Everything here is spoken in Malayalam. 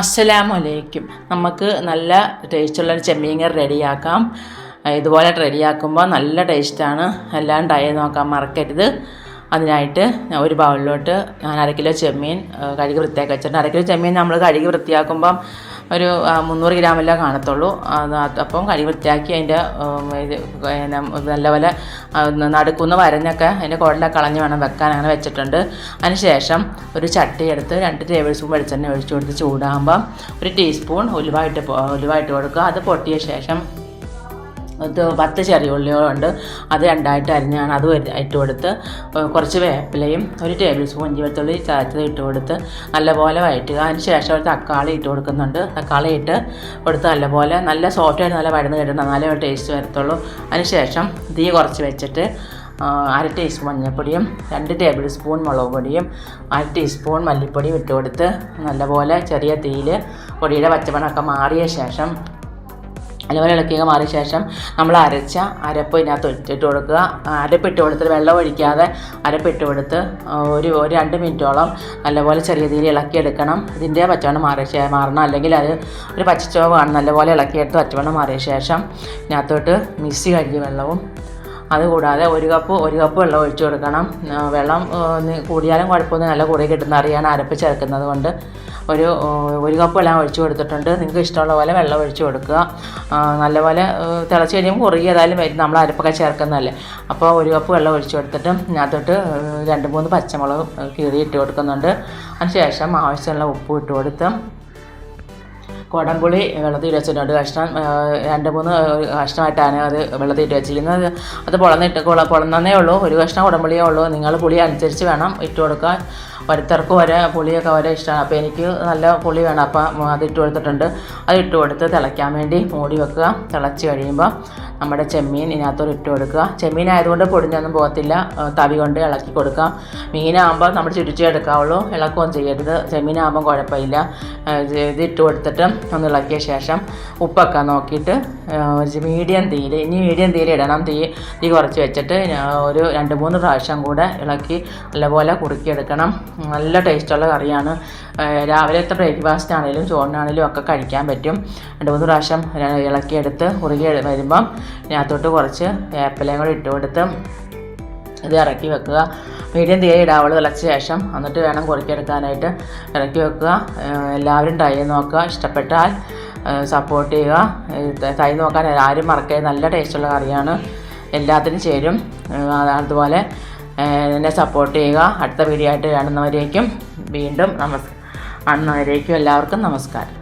അസ്സലാമു അലൈക്കും നമുക്ക് നല്ല ടേസ്റ്റുള്ള ഒരു ചെമ്മീൻ കറി റെഡിയാക്കാം. ഇതുപോലെ റെഡിയാക്കുമ്പോൾ നല്ല ടേസ്റ്റാണ് എല്ലാം ഡയ നോക്കാൻ മറക്കരുത്. അതിനായിട്ട് ഒരു ബൗളിലോട്ട് ഞാൻ അര കിലോ ചെമ്മീൻ കഴുകി വൃത്തിയാക്കി വെച്ചിട്ടുണ്ട്. അര കിലോ ചെമ്മീൻ നമ്മൾ കഴുകി വൃത്തിയാക്കുമ്പം ഒരു മുന്നൂറ് ഗ്രാം എല്ലാം കാണത്തുള്ളൂ അപ്പം കഴുകി വൃത്തിയാക്കി അതിന്റെ നല്ല പോലെ നടുക്കുന്ന വരഞ്ഞൊക്കെ അതിന്റെ കുഴലൊക്കെ കളഞ്ഞ് വേണം വെക്കാൻ അങ്ങനെ വെച്ചിട്ടുണ്ട്. അതിനുശേഷം ഒരു ചട്ടി എടുത്ത് രണ്ട് ടേബിൾ സ്പൂൺ വെളിച്ചെണ്ണ ഒഴിച്ചു കൊടുത്ത് ചൂടാകുമ്പം ഒരു ടീസ്പൂൺ ഉലുവായിട്ട് ഉലുവായിട്ട് കൊടുക്കുക. അത് പൊട്ടിയ ശേഷം ഇത് പത്ത് ചെറിയ ഉള്ളികളുണ്ട് അത് രണ്ടായിട്ട് അരിഞ്ഞാണ് അത് ഇട്ട് കൊടുത്ത് കുറച്ച് വേപ്പിലയും ഒരു ടേബിൾ സ്പൂൺ ഇഞ്ചി വെളുത്തുള്ളി ചതച്ചത് ഇട്ട് കൊടുത്ത് നല്ലപോലെ വഴറ്റുക. അതിന് ശേഷം ഒരു തക്കാളി ഇട്ട് കൊടുക്കുന്നുണ്ട്. തക്കാളി ഇട്ട് കൊടുത്ത് നല്ലപോലെ നല്ല സോഫ്റ്റായിട്ട് നല്ല വഴന്ന് കിട്ടും ഒരു ടേസ്റ്റ് വരത്തുള്ളൂ. അതിന് ശേഷം തീ കുറച്ച് വെച്ചിട്ട് അര ടീസ്പൂൺ മഞ്ഞൾപ്പൊടിയും രണ്ട് ടേബിൾ സ്പൂൺ മുളക് പൊടിയും അര ടീസ്പൂൺ മല്ലിപ്പൊടിയും ഇട്ട് കൊടുത്ത് നല്ലപോലെ ചെറിയ തീയിൽ പൊടിയുടെ പച്ചമണമൊക്കെ മാറിയ ശേഷം അതുപോലെ ഇളക്കിയൊക്കെ മാറിയ ശേഷം നമ്മൾ അരച്ച അരപ്പ് ഇതിനകത്ത് ഇട്ടിട്ട് കൊടുക്കുക. അരപ്പിട്ട് കൊടുത്തിട്ട് വെള്ളം ഒഴിക്കാതെ അരപ്പിട്ട് കൊടുത്ത് ഒരു ഒരു രണ്ട് മിനിറ്റോളം നല്ലപോലെ ചെറിയ രീതിയിൽ ഇളക്കിയെടുക്കണം. ഇതിന്റെ പച്ചവണ്ണം മാറിയ മാറണം. അല്ലെങ്കിൽ അത് ഒരു പച്ചച്ചോവാണ് നല്ലപോലെ ഇളക്കിയെടുത്ത് പച്ചവണ്ണം മാറിയ ശേഷം ഇതിനകത്തോട്ട് മിക്സി കഴുകിയ വെള്ളവും അതുകൂടാതെ ഒരു കപ്പ് ഒരു കപ്പ് വെള്ളം ഒഴിച്ചു കൊടുക്കണം. വെള്ളം കൂടിയാലും കുഴപ്പമൊന്നും നല്ല കൂടി കിട്ടുന്ന അറിയാൻ അരപ്പ് ചേർക്കുന്നത് കൊണ്ട്. ഒരു ഒരു കപ്പ് വെള്ളം ഒഴിച്ചു കൊടുത്തിട്ടുണ്ട്. നിങ്ങൾക്ക് ഇഷ്ടമുള്ള പോലെ വെള്ളം ഒഴിച്ചു കൊടുക്കുക. നല്ലപോലെ തിളച്ച് കഴിയുമ്പോൾ കുറുകി ഏതായാലും വരും. നമ്മൾ അരപ്പൊക്കെ ചേർക്കുന്നതല്ലേ. അപ്പോൾ ഒരു കപ്പ് വെള്ളം ഒഴിച്ചു കൊടുത്തിട്ട് അതിനകത്തോട്ട് രണ്ട് മൂന്ന് പച്ചമുളക് കീറി ഇട്ട് കൊടുക്കുന്നുണ്ട്. അതിനുശേഷം ആവശ്യമുള്ള ഉപ്പ് ഇട്ട് കൊടുത്ത് കുടംപുളി വെള്ളത്തിൽ വെച്ചിട്ടുണ്ട് കഷ്ണം രണ്ട് മൂന്ന് കഷ്ണമായിട്ടാണ് അത് വെള്ളത്തിൽ വെച്ചിരിക്കുന്നത്. അത് പൊളന്നിട്ട് പൊളന്നേ ഉള്ളൂ. ഒരു കഷ്ണം കുടംപുളിയേ ഉള്ളൂ. നിങ്ങൾ പുളി അനുസരിച്ച് വേണം ഇട്ട് കൊടുക്കാൻ. ഓരോരുത്തർക്കും വരെ പുളിയൊക്കെ വരെ ഇഷ്ടമാണ്. അപ്പോൾ എനിക്ക് നല്ല പുളി വേണം. അപ്പം അത് ഇട്ട് കൊടുത്തിട്ടുണ്ട്. അത് ഇട്ട് കൊടുത്ത് തിളയ്ക്കാൻ വേണ്ടി മൂടി വെക്കുക. തിളച്ച് കഴിയുമ്പോൾ നമ്മുടെ ചെമ്മീൻ ഇതിനകത്തോട് ഇട്ട് കൊടുക്കുക. ചെമ്മീൻ ആയതുകൊണ്ട് പൊടിഞ്ഞൊന്നും പോകത്തില്ല. തവി കൊണ്ട് ഇളക്കി കൊടുക്കുക. മീനാകുമ്പോൾ നമ്മൾ ചുരിച്ചേ എടുക്കാവുള്ളൂ. ഇളക്കുകയും ചെയ്യരുത്. ചെമ്മീനാകുമ്പോൾ കുഴപ്പമില്ല. ഇത് ഇട്ട് കൊടുത്തിട്ട് ഒന്ന് ഇളക്കിയ ശേഷം ഉപ്പൊക്കെ നോക്കിയിട്ട് മീഡിയം തീയിൽ ഇനി മീഡിയം തീയിൽ ഇടണം. തീ തീ കുറച്ച് വെച്ചിട്ട് ഒരു രണ്ട് മൂന്ന് പ്രാവശ്യം കൂടെ ഇളക്കി നല്ലപോലെ കുറുക്കിയെടുക്കണം. നല്ല ടേസ്റ്റുള്ള കറിയാണ്. രാവിലത്തെ ബ്രേക്ക്ഫാസ്റ്റ് ആണെങ്കിലും ചോറിനാണെങ്കിലും ഒക്കെ കഴിക്കാൻ പറ്റും. രണ്ട് മൂന്ന് പ്രാവശ്യം ഇളക്കിയെടുത്ത് കുറുകി വരുമ്പം ഇതിനകത്തോട്ട് കുറച്ച് വേപ്പിലയും കൂടെ ഇട്ട് കൊടുത്ത് ഇത് ഇറക്കി വെക്കുക. മീഡിയം തീരെ ഇടാവുള്ളൂ തിളച്ച ശേഷം. എന്നിട്ട് വേണം കുറുക്കിയെടുക്കാനായിട്ട്. ഇറക്കി വെക്കുക. എല്ലാവരും ട്രൈ ചെയ്ത് നോക്കുക. ഇഷ്ടപ്പെട്ടാൽ സപ്പോർട്ട് ചെയ്യുക. തൈ നോക്കാൻ ആരും മറക്കരുത്. നല്ല ടേസ്റ്റുള്ള കറിയാണ്. എല്ലാത്തിനും ചേരും. അതുപോലെ എന്നെ സപ്പോർട്ട് ചെയ്യുക. അടുത്ത വീഡിയോ ആയിട്ട് കാണുന്നവരേക്കും വീണ്ടും നമസ് കാണുന്നവരേക്കും എല്ലാവർക്കും നമസ്കാരം.